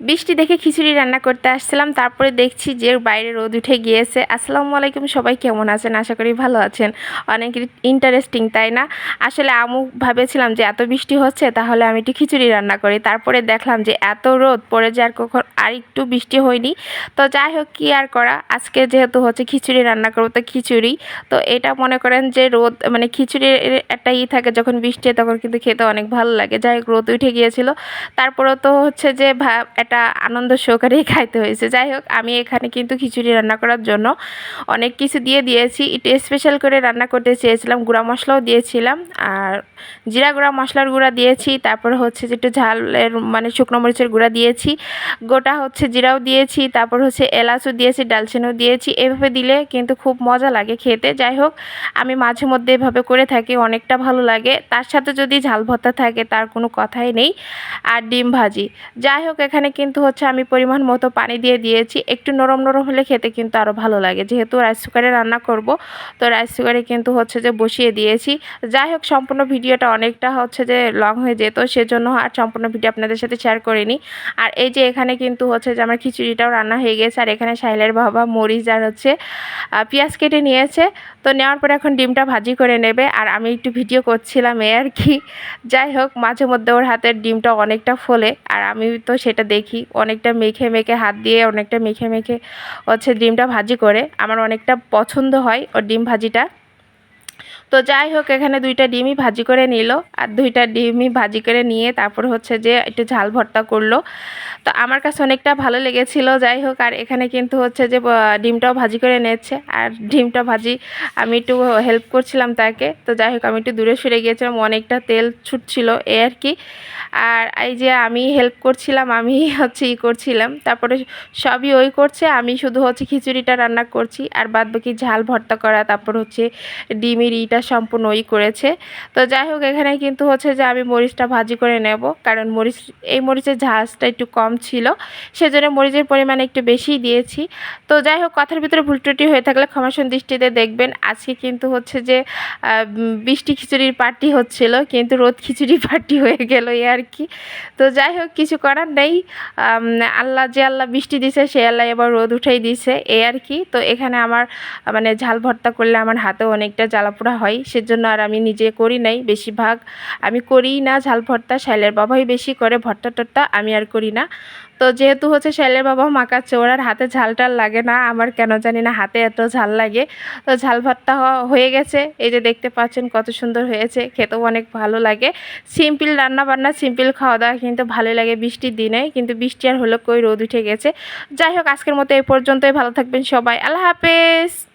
বৃষ্টি দেখে খিচুড়ি রান্না করতে আসছিলাম, তারপরে দেখছি যে বাইরে রোদ উঠে গিয়েছে। আসসালামু আলাইকুম, সবাই কেমন আছেন? আশা করি ভালো আছেন। অনেক ইন্টারেস্টিং তাই না? আসলে আমু ভাবেছিলাম যে এত বৃষ্টি হচ্ছে, তাহলে আমি একটু খিচুড়ি রান্না করি। তারপরে দেখলাম যে এত রোদ, পড়ে যে আর কখন আর একটু বৃষ্টি হয়নি। তো যাই হোক, কী আর করা? আজকে যেহেতু হচ্ছে খিচুড়ি রান্না করব, তো খিচুড়ি। তো এটা মনে করেন যে রোদ মানে খিচুড়ির একটা ই থাকে, যখন বৃষ্টি তখন কিন্তু খেতে অনেক ভালো লাগে। যাই হোক, রোদ উঠে গিয়েছিল। তারপরেও তো হচ্ছে যে ভা একটা আনন্দ সহকারেই খাইতে হয়েছে। যাই হোক, আমি এখানে কিন্তু খিচুড়ি রান্না করার জন্য অনেক কিছু দিয়ে দিয়েছি। একটু স্পেশাল করে রান্না করতে চেয়েছিলাম, গুঁড়া মশলাও দিয়েছিলাম আর জিরা গুঁড়া, মশলার গুঁড়া দিয়েছি। তারপর হচ্ছে যে ঝালের মানে শুকনো মরিচের গুঁড়া দিয়েছি। গোটা হচ্ছে জিরাও দিয়েছি, তারপর হচ্ছে এলাচও দিয়েছি ডালচিনিও দিয়েছি। এভাবে দিলে কিন্তু খুব মজা লাগে খেতে। যাই হোক, আমি মাঝে মধ্যে এভাবে করে থাকি, অনেকটা ভালো লাগে। তার সাথে যদি ঝাল ভর্তা থাকে, তার কোনো কথাই নেই। আর ডিম ভাজি। যাই হোক, এখানে কিন্তু হচ্ছে আমি পরিমাণ মতো পানি দিয়ে দিয়েছি। একটু নরম নরম হলে খেতে কিন্তু আরও ভালো লাগে। যেহেতু রাইস কুকারে রান্না করব, তো রাইস কুকারে কিন্তু হচ্ছে যে বসিয়ে দিয়েছি। যাই হোক, সম্পূর্ণ ভিডিওটা অনেকটা হচ্ছে যে লং হয়ে যেত, সেজন্য আর সম্পূর্ণ ভিডিও আপনাদের সাথে শেয়ার করিনি। আর এই যে এখানে কিন্তু হচ্ছে যে আমার খিচুড়িটাও রান্না হয়ে গেছে, আর এখানে সাইলের বাবা মরিচ আর হচ্ছে পেঁয়াজ কেটে নিয়েছে। তো নেওয়ার পরে এখন ডিমটা ভাজি করে নেবে। আর আমি একটু ভিডিও করছিলাম এ আর কি। যাই হোক, মাঝে মধ্যে ওর হাতের ডিমটা অনেকটা ফোলে, আর আমি তো সেটা দেখি অনেকটা মেখে মেখে হাত দিয়ে, অনেকটা মেখে মেখে হচ্ছে ডিমটা ভাজি করে। আমার অনেকটা পছন্দ হয় ওর ডিম ভাজিটা। তো যাই হোক, এখানে দুইটা ডিমই ভাজি করে নিল। আর দুইটা ডিমই ভাজি করে নিয়ে তারপর হচ্ছে যে একটু ঝাল ভর্তা করল। তো আমার কাছে অনেকটা ভালো লেগেছিল, যাই হোক। আর এখানে কিন্তু হচ্ছে যে ডিমটাও ভাজি করে নিচ্ছে আর ডিমটা ভাজি আমি একটু হেল্প করছিলাম তাকে। তো যাই হোক, আমি একটু দূরে সরে গিয়েছিলাম, অনেকটা তেল ছুটছিল এ আর কি। আর এই যে আমি হেল্প করছিলাম, আমি হচ্ছে ই করছিলাম। তারপরে সবই ওই করছে, আমি শুধু হচ্ছে খিচুড়িটা রান্না করছি। আর বাদ বাকি ঝাল ভর্তা করা, তারপর হচ্ছে ডিমের ইটা সম্পূর্ণ ওই করেছে। তো যাই হোক এখানে কিন্তু হচ্ছে যে আমি মরিচটা ভাজি করে নেব। কারণ মরিচ, এই মরিচের ঝাঁজটা একটু কম ছিল। সেজন্য মরিচের পরিমাণ একটু বেশিই দিয়েছি। তো যাই হোক কথার ভিতরে ভুল ত্রুটি হয়ে থাকলে ক্ষমাসন দৃষ্টিতে দেখবেন। আজকে কিন্তু হচ্ছে যে বৃষ্টি খিচুড়ির পার্টি হচ্ছিল, কিন্তু রোদ খিচুড়ি পার্টি হয়ে গেল এই আর কি। তো যাই হোক কিছু করার নেই। আল্লাহ যে আল্লাহ বৃষ্টি দিছে, সে আল্লাহ এবার রোদ উঠেই দিছে এ আর কি। তো এখানে আমার মানে ঝাল ভর্তা করলে আমার হাতেও অনেকটা জ্বালাপোড়া হয়। সেজন্য আর আমি নিজে করি নাই বেশিরভাগ। আমি করিই না, ঝাল ভর্তা শাইলের বাবাই বেশি করে, ভর্তা টর্তা আমি আর করি না। তো যেহেতু হচ্ছে শাইলের বাবা মাকাচ্ছে ওর আর হাতে ঝাল টাল লাগে না, আমার কেন জানি না হাতে এত ঝাল লাগে। তো ঝাল ভর্তা হয়ে গেছে, এই যে দেখতে পাচ্ছেন কত সুন্দর হয়েছে, খেতেও অনেক ভালো লাগে। সিম্পল রান্না বান্না সিম্পল খাওয়া দাওয়া কিন্তু ভালোই লাগে বৃষ্টির দিনে, কিন্তু বৃষ্টি আর হলো কই, রোদ উঠে গেছে। যাই হোক, আজকের মতো এই পর্যন্তই, ভালো থাকবেন সবাই, আল্লাহ হাফেজ!